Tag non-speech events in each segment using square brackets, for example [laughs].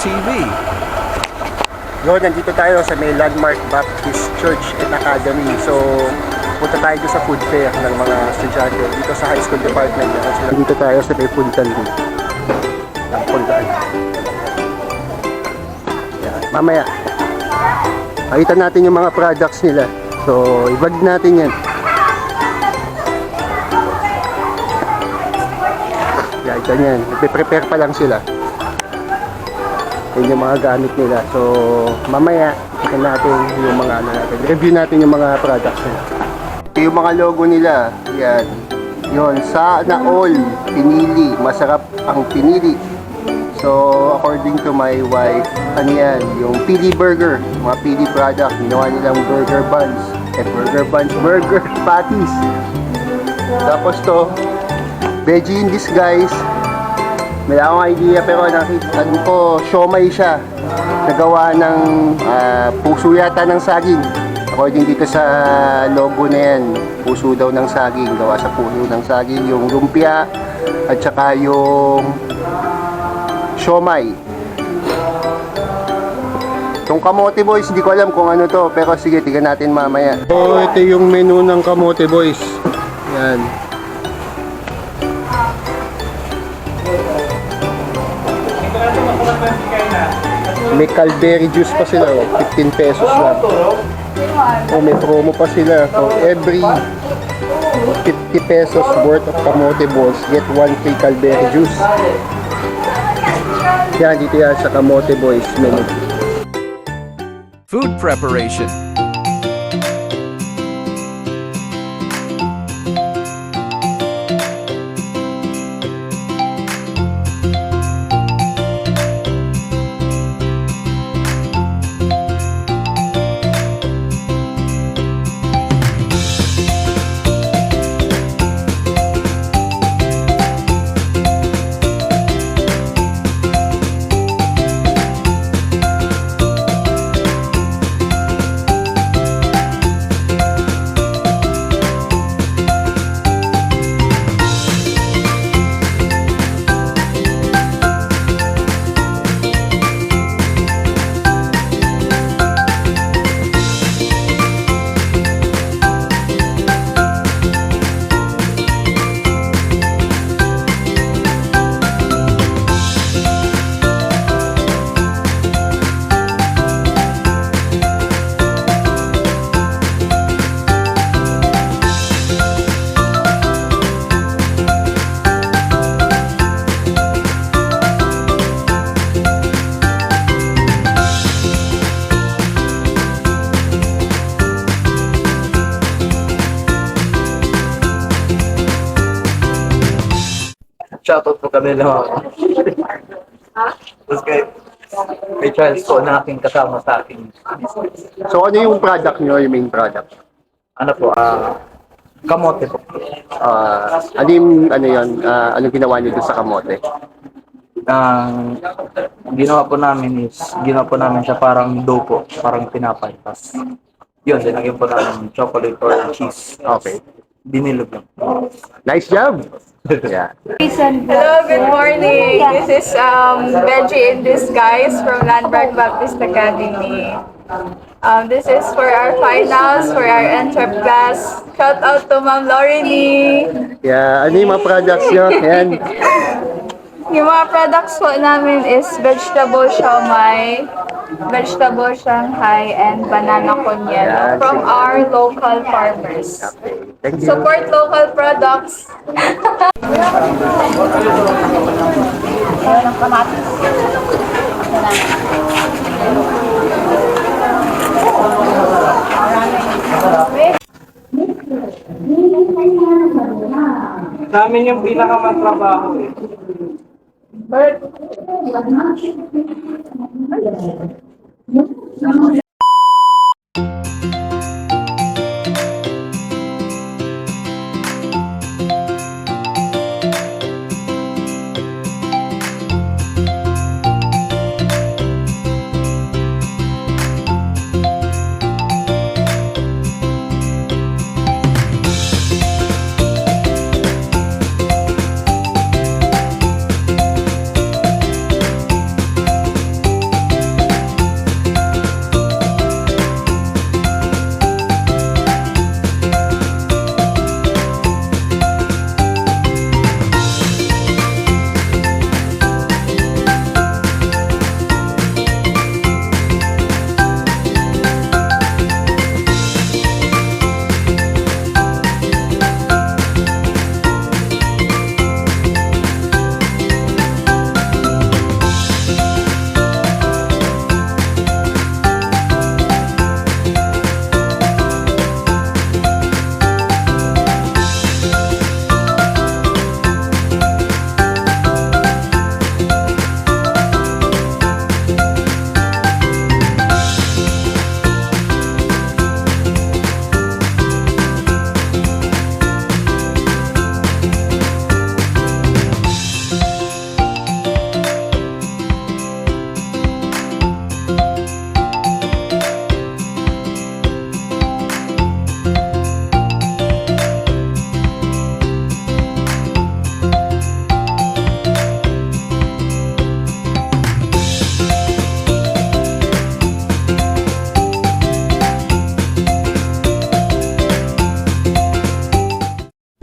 TV. Yun, nandito tayo sa may Landmark Baptist Church and Academy. So, punta tayo doon sa food fair ng mga estudyante dito sa high school department. Dito tayo sa may puntan din. Ang puntaan. Yan. Mamaya, makita natin yung mga products nila. So, ibag natin yan. Yan, ganyan. Nagpe-prepare pa lang sila. Yun yung mga gamit nila. So, mamaya, tingnan natin yung mga ano natin. Review natin yung mga products nila. Yung mga logo nila. Yan. Yun, sana all pinili. Masarap ang pinili. So, according to my wife, ano yan, yung Pili Burger, mga Pili product, ginawa nilang burger buns. Eh, burger buns, burger [laughs] patties. Tapos to, veggie in disguise, wala akong idea pero nakita ko siomay siya. Nagawa ng ah, puso yata ng saging. According dito sa logo na yan, puso daw ng saging. Gawa sa puso ng saging yung lumpia at saka yung siomay. Itong kamote boys, hindi ko alam kung ano to. Pero sige, tignan natin mamaya. So, ito yung menu ng kamote boys. Yan. May Calberry juice pa sila, oh. 15 pesos lang. Oh, may promo pa sila. For every 50 pesos worth of kamote balls, get one free Calberry juice. Yan, dito yan sa Kamote Boys menu. Food preparation. Shoutout po kami ng Tapos kay may Charles po na aking kasama sa aking So, ano yung product nyo, yung main product? ano po, ah kamote po. Ah, ano yung, ano yun, ah, anong ginawa nyo doon sa kamote? Ang ginawa po namin is, ginawa po namin siya parang dough po, parang tinapay. Tapos, yun, dinagyan po namin chocolate or cheese. Okay. Dinilog lang. Nice job! Yeah. Hello, good morning. This is um, Veggie in Disguise from Landmark Baptist Academy. Um, this is for our finals, for our entrep class. Shout out to Ma'am Lorini. Yeah, ano yung mga products nyo? Yan. Yung mga products po namin is vegetable siomai, vegetable shanghai, and banana Yan, konyelo from our local farmers. Thank you. Support local products. Sa amin yung pinakamatrabaho eh. Yeah.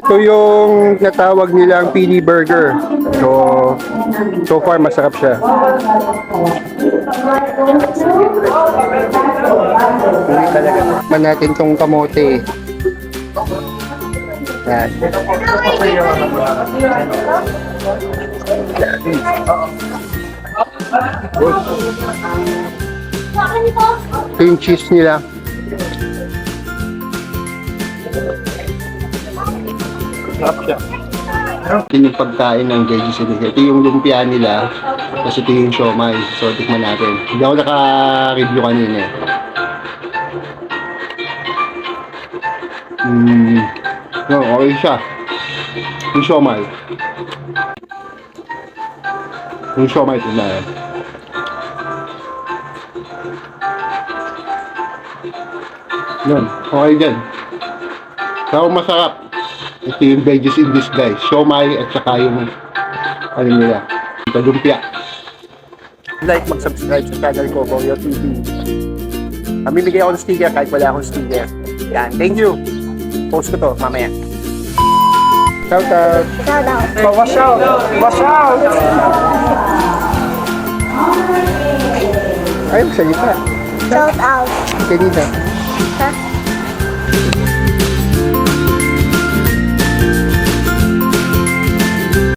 Ito yung natawag nilang pili burger. So, so far masarap siya. Man natin tong kamote. Yan. Good. Ito yung cheese nila. Sarap siya. Ito yung pagkain ng veggie sinigang. Ito yung lumpia nila. Tapos ito yung siomay. So, tikman natin. Hindi ako naka-review kanina eh. Mm. No, okay siya. Yung siomay. Yung siomay ito na yan. Yun, okay dyan. Pero masarap. Ito yung veggies in disguise. Siomay at saka yung ano nila. Talumpia. Like, mag-subscribe sa channel ko, Boyo TV. Mamimigay ako ng sticker kahit wala akong sticker. Yan, thank you. Post ko to mamaya. Shout out. Shout out. Wash out. Wash out. Ay, magsalita. Shout out. Kanina.